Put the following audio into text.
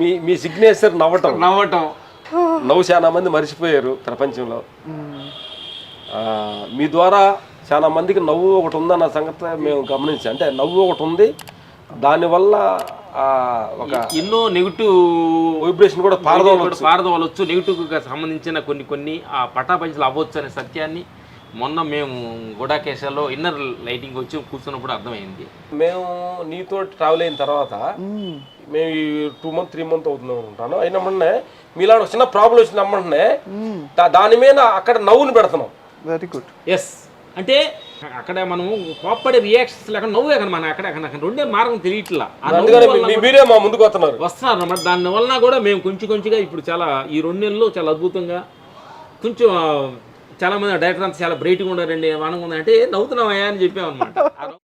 మీ మీ signature నవ్వటం. నవ్వటం. నవ్వు చాలా మంది మర్చిపోయారు ప్రపంచంలో. మీ ద్వారా చాలా మందికి నవ్వు ఒకటి ఉందన్న సంగతి మేము గమనించాం. అంటే నవ్వు ఒకటి ఉంది. దానివల్ల ఒక ఎన్నో నెగిటివ్ వైబ్రేషన్ కూడా పారదోలవచ్చు పారదోలవచ్చు నెగిటివ్గా సంబంధించిన కొన్ని కొన్ని ఆ పటాపంచలు అవ్వచ్చు అనే సత్యాన్ని మొన్న మేము గుడాకేశాలో ఇన్నర్ లైటింగ్ వచ్చి కూర్చున్నప్పుడు అర్థమైంది. మేము నీతో ట్రావెల్ అయిన తర్వాత మేము. ఈ టూ మంత్ త్రీ మంత్ అవుతుంది అనుకుంటాను అయినమ్మనే మీలా చిన్న ప్రాబ్లం వచ్చిన అమ్మంటనే దాని మీద అక్కడ నవ్వుని పెడుతున్నాం. వెరీ గుడ్ ఎస్ అంటే అక్కడ మనం కోప్పడే రియాక్షన్స్ లేక నవ్వే కదా మన. అక్కడ రెండే మార్గం తెలియట్లా. మీ- మీరే మా ముందుకు వస్తున్నారు. వస్తున్నారు. అన్నమాట దాని వలన కూడా మేము కొంచెం కొంచెంగా ఇప్పుడు చాలా ఈ రెండు నెలల్లో చాలా అద్భుతంగా కొంచెం చాలా మంది డైరెక్టర్ అంతా చాలా బ్రైట్గా ఉండారండి వానంగా ఉందంటే నవ్వుతున్నామయ్యా అని చెప్పామన్నమాట.